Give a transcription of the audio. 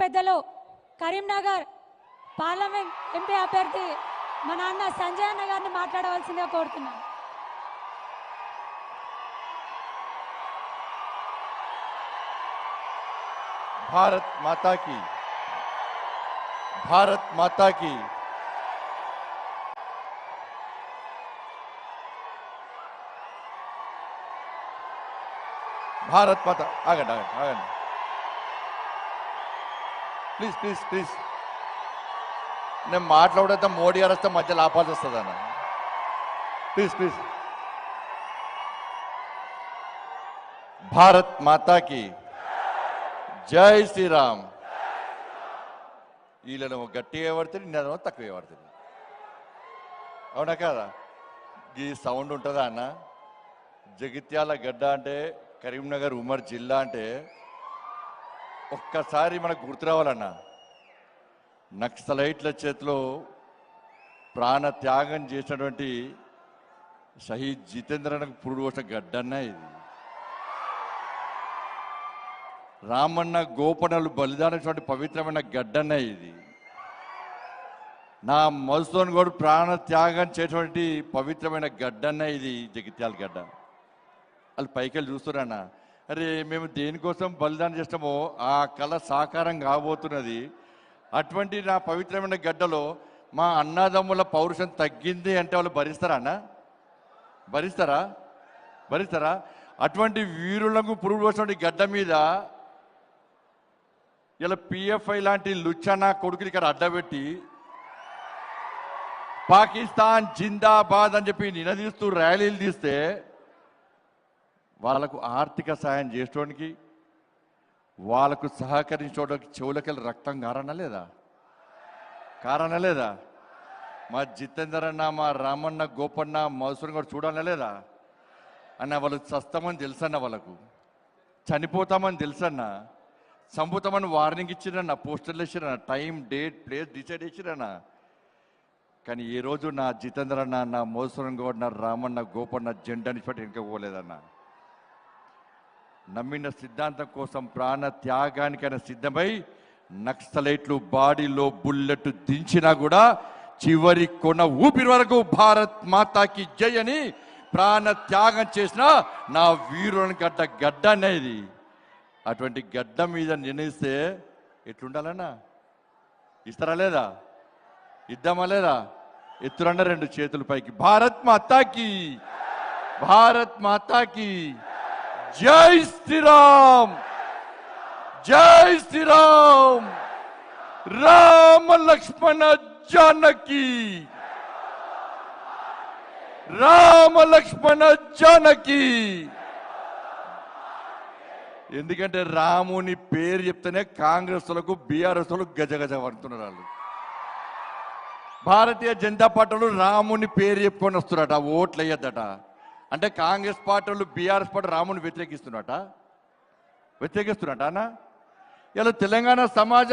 పెద్దలు Karimnagar parliament MP అభ్యర్థి మా నాన్న సంజయ్ అన్న గారిని మాట్లాడవలసిందిగా కోరుతున్నాను. భారత్ మాతాకి భారత్ మాతాకి. భారత్ మాత ఆగండి ఆగండి ఆగండి. Please please please. నేను మాట్లాడితే మోడీ అరెస్ట్ వస్తే మధ్యలో ఆపాల్సి వస్తుంది అన్న. ప్లీజ్ ప్లీజ్ భారత్ మాతాకి జై శ్రీరామ్. వీళ్ళను గట్టిగా పడుతుంది నేనేమో తక్కువ పడుతుంది అవునా కదా? ఈ సౌండ్ ఉంటుందా అన్న? జగిత్యాల గడ్డ అంటే కరీంనగర్ ఉమర్ జిల్లా అంటే ఒక్కసారి మనకు గుర్తు రావాలన్నా నక్సలైట్ల చేతిలో ప్రాణ త్యాగం చేసినటువంటి షహీద్ జితేంద్రనకు పురుడు పోసిన గడ్డన్న ఇది. రామన్న గోపనలు బలిదానటువంటి పవిత్రమైన గడ్డన్న ఇది. నా మనసులోని కూడా ప్రాణ త్యాగం చేసినటువంటి పవిత్రమైన గడ్డన్న ఇది జగిత్యాల గడ్డ. వాళ్ళు పైకి వెళ్ళి చూస్తున్నారన్న అరే మేము దేనికోసం బలిదానం చేస్తామో ఆ కళ సాకారం కాబోతున్నది. అటువంటి నా పవిత్రమైన గడ్డలో మా అన్నదమ్ముల పౌరుషం తగ్గింది అంటే వాళ్ళు భరిస్తారా అన్న? భరిస్తారా? భరిస్తారా? అటువంటి వీరులకు పురుగు పోసినటువంటి గడ్డ మీద ఇలా పిఎఫ్ఐ లాంటి లుచ్చనా కొడుకులు ఇక్కడ అడ్డబెట్టి పాకిస్తాన్ జిందాబాద్ అని చెప్పి నినదీస్తూ ర్యాలీలు తీస్తే వాళ్ళకు ఆర్థిక సాయం చేసుకోవడానికి వాళ్ళకు సహకరించడానికి చెవులకెళ్ళి రక్తం కారణం లేదా? కారణం లేదా? మా జితేందర్ అన్న మా రామన్న గోపన్న మధుసూన్ కూడా చూడాలా లేదా? అన్న వాళ్ళు చస్తామని తెలుసన్న వాళ్ళకు. చనిపోతామని తెలుసన్న? చంపుతామని వార్నింగ్ ఇచ్చిరన్న పోస్టర్లు వేసిరన్న టైం డేట్ ప్లేస్ డిసైడ్ చేసిరన్న? కానీ ఈ రోజు నా జితేంద్ర అన్న నా మోసరం గౌడ్ నా రామన్న గోపన్న జెండాని నిష్పట్టి ఇంకా పోలేదన్నా? నమ్మిన సిద్ధాంతం కోసం ప్రాణ త్యాగానికైనా సిద్ధమై నక్సలైట్లు బాడీలో బుల్లెట్ దించినా కూడా చివరి కొన ఊపిరి వరకు భారత్ మాతాకి జై అని ప్రాణ త్యాగం చేసిన నా వీరుని గడ్డ గడ్డ అనేది. అటువంటి గడ్డ మీద నిర్ణయిస్తే ఎట్లుండాలన్నా? ఇస్తారా లేదా? ఇద్దామా లేదా? ఎత్తురన్న రెండు చేతుల పైకి. భారత్ మాతాకి! భారత్ మాతాకి! జై శ్రీరామ్. జై శ్రీరామ్. రామ లక్ష్మణ జానకి. రామ లక్ష్మణ జానకి. ఎందుకంటే రాముని పేరు చెప్తేనే కాంగ్రెస్లకు బీఆర్ఎస్ గజగజ పడుతున్నారు వాళ్ళు. భారతీయ జనతా పార్టీలు రాముని పేరు చెప్పుకొని వస్తున్నారట ఓట్లు వేయద్దట అంటే కాంగ్రెస్ పార్టీలు బీఆర్ఎస్ పార్టీ రాముని వ్యతిరేకిస్తున్నట వ్యతిరేకిస్తున్నట అన్న? ఇలా తెలంగాణ సమాజం